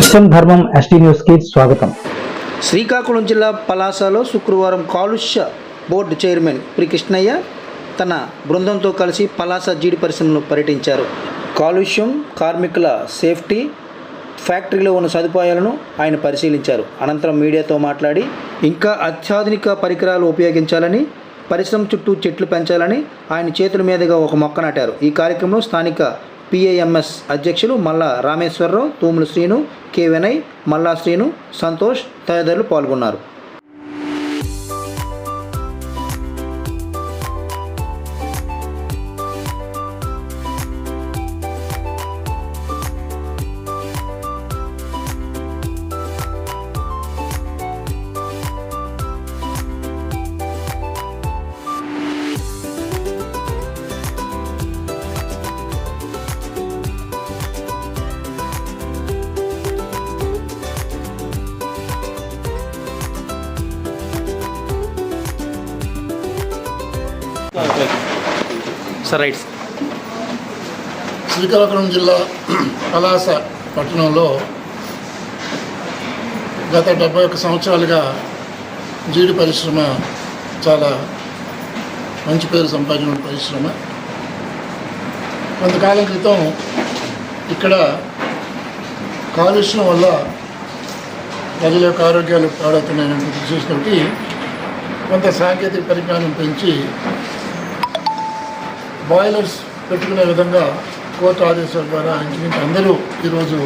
S M ధర్మం ST న్యూస్కి స్వాగతం. శ్రీకాకుళం జిల్లా పలాసలో శుక్రవారం కాలుష్య బోర్డు చైర్మన్ ప్రి కృష్ణయ్య తన బృందంతో కలిసి పలాస జీడి పరిశ్రమలో పర్యటించారు. కాలుష్యం కార్మికుల సేఫ్టీ ఫ్యాక్టరీలో ఉన్న సదుపాయాలను ఆయన పరిశీలించారు. అనంతరం మీడియాతో మాట్లాడి ఇంకా అత్యాధునిక పరికరాలు ఉపయోగించాలని పరిశ్రమ చుట్టూ చెట్లు పెంచాలని ఆయన చేతుల మీదుగా ఒక మొక్క నాటారు. ఈ కార్యక్రమంలో స్థానిక పిఐఎంఎస్ అధ్యక్షులు మల్లా రామేశ్వరరావు తూములు శ్రీను కె వినయ్ మల్లా శ్రీను సంతోష్ తదితరులు పాల్గొన్నారు. సార్ రైట్ శ్రీకాకుళం జిల్లా పలాస పట్టణంలో గత డెబ్బై ఒక్క సంవత్సరాలుగా జీడి పరిశ్రమ చాలా మంచి పేరు సంపాదించిన పరిశ్రమ. కొంతకాలం క్రితం ఇక్కడ కాలుష్యం వల్ల ప్రజల యొక్క ఆరోగ్యాలు పాడవుతున్నాయని ఉద్దేశంతో కొంత సాంకేతిక పరిజ్ఞానం పెంచి బాయిలర్స్ పెట్టుకునే విధంగా కోర్టు ఆదేశాల ద్వారా ఇంచుమించు అందరూ ఈరోజు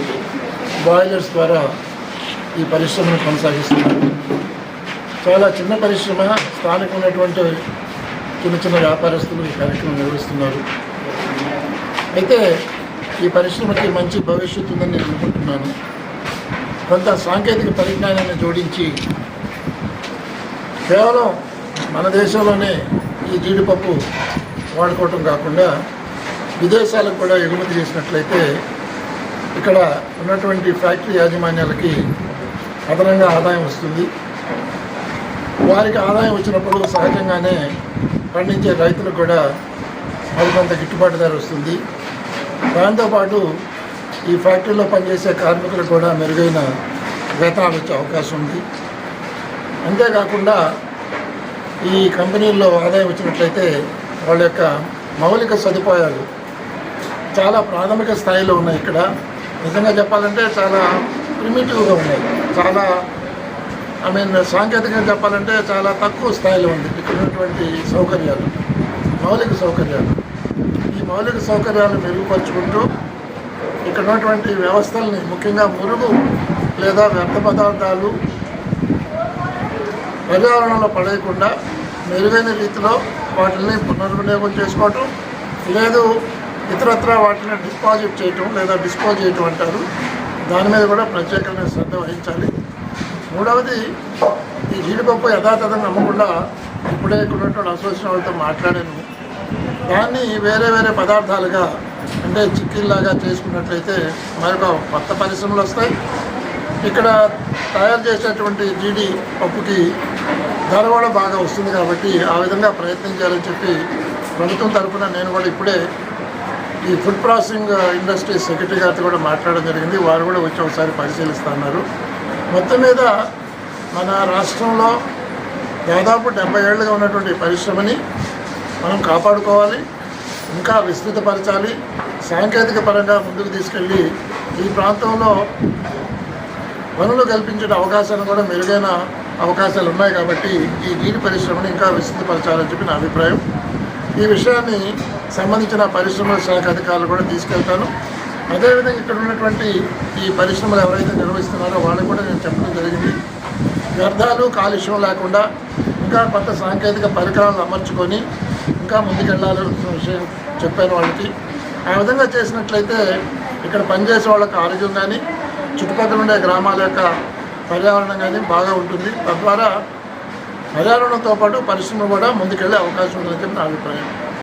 బాయిలర్స్ ద్వారా ఈ పరిశ్రమను కొనసాగిస్తున్నారు. చాలా చిన్న పరిశ్రమ స్థానిక ఉన్నటువంటి చిన్న చిన్న వ్యాపారస్తులు ఈ కార్యక్రమం నిర్వహిస్తున్నారు. అయితే ఈ పరిశ్రమకి మంచి భవిష్యత్తు ఉందని నేను అనుకుంటున్నాను. కొంత సాంకేతిక పరిజ్ఞానాన్ని జోడించి కేవలం మన దేశంలోనే ఈ జీడిపప్పు వాడుకోవటం కాకుండా విదేశాలకు కూడా ఎగుమతి చేసినట్లయితే ఇక్కడ ఉన్నటువంటి ఫ్యాక్టరీ యాజమాన్యాలకి అదనంగా ఆదాయం వస్తుంది. వారికి ఆదాయం వచ్చినప్పుడు సహజంగానే పండించే రైతులకు కూడా మరి కొంత గిట్టుబాటు ధర వస్తుంది దాంతోపాటు ఈ ఫ్యాక్టరీలో పనిచేసే కార్మికులకు కూడా మెరుగైన వేతనాలు వచ్చే అవకాశం ఉంది. అంతేకాకుండా ఈ కంపెనీల్లో ఆదాయం వచ్చినట్లయితే వాళ్ళ యొక్క మౌలిక సదుపాయాలు చాలా ప్రాథమిక స్థాయిలో ఉన్నాయి ఇక్కడ. నిజంగా చెప్పాలంటే చాలా ప్రిమిటివ్గా ఉన్నాయి. చాలా ఐ మీన్ సాంకేతికంగా చెప్పాలంటే చాలా తక్కువ స్థాయిలో ఉంది ఇక్కడ ఉన్నటువంటి సౌకర్యాలు మౌలిక సౌకర్యాలు. ఈ మౌలిక సౌకర్యాలు మెరుగుపరుచుకుంటూ ఇక్కడ ఉన్నటువంటి వ్యవస్థల్ని ముఖ్యంగా మురుగు లేదా వ్యర్థ పదార్థాలు పర్యావరణంలో పడేయకుండా మెరుగైన రీతిలో వాటిని పునర్వినియోగం చేసుకోవటం లేదు ఇతరత్ర వాటిని డిపాజిట్ చేయటం లేదా డిస్పోజ్ చేయటం అంటారు. దాని మీద కూడా ప్రత్యేకమైన శ్రద్ధ వహించాలి. మూడవది ఈ జీడిపప్పు యథాతథంగా నమ్మకుండా ఇప్పుడే ఇక్కడ ఉన్నటువంటి అసోసియేషన్ వాళ్ళతో మాట్లాడాను. దాన్ని వేరే వేరే పదార్థాలుగా అంటే చిక్కీల్లాగా చేసుకున్నట్లయితే మరొక కొత్త పరిశ్రమలు వస్తాయి. ఇక్కడ తయారు చేసేటువంటి జీడి పప్పుకి ధర కూడా బాగా వస్తుంది కాబట్టి ఆ విధంగా ప్రయత్నం చేయాలని చెప్పి ప్రభుత్వం తరఫున నేను కూడా ఇప్పుడే ఈ ఫుడ్ ప్రాసెసింగ్ ఇండస్ట్రీస్ సెక్రటరీ గారితో కూడా మాట్లాడడం జరిగింది. వారు కూడా వచ్చి ఒకసారి పరిశీలిస్తున్నారు మొత్తం మీద మన రాష్ట్రంలో దాదాపు డెబ్బై ఏళ్ళుగా ఉన్నటువంటి పరిశ్రమని మనం కాపాడుకోవాలి ఇంకా విస్తృతపరచాలి సాంకేతిక పరంగా ముందుకు తీసుకెళ్ళి ఈ ప్రాంతంలో పనులు కల్పించే అవకాశాన్ని కూడా మెరుగైన అవకాశాలు ఉన్నాయి కాబట్టి ఈ నీటి పరిశ్రమను ఇంకా విస్తృతపరచాలని చెప్పి నా అభిప్రాయం. ఈ విషయాన్ని సంబంధించిన పరిశ్రమల శాఖ అధికారులు కూడా తీసుకెళ్తాను. అదేవిధంగా ఇక్కడ ఉన్నటువంటి ఈ పరిశ్రమలు ఎవరైతే నిర్వహిస్తున్నారో వాళ్ళు కూడా నేను చెప్పడం జరిగింది. వ్యర్థాలు కాలుష్యం లేకుండా ఇంకా కొత్త సాంకేతిక పరికరాలను అమర్చుకొని ఇంకా ముందుకెళ్ళాలన్న విషయం చెప్పాను వాళ్ళకి. ఆ విధంగా చేసినట్లయితే ఇక్కడ పనిచేసే వాళ్ళకి ఆరోగ్యం కానీ చుట్టుపక్కల ఉండే గ్రామాల యొక్క పర్యావరణం కానీ బాగా ఉంటుంది. తద్వారా పర్యావరణంతో పాటు పరిశ్రమ కూడా ముందుకెళ్ళే అవకాశం ఉందని చెప్పి నా అభిప్రాయం.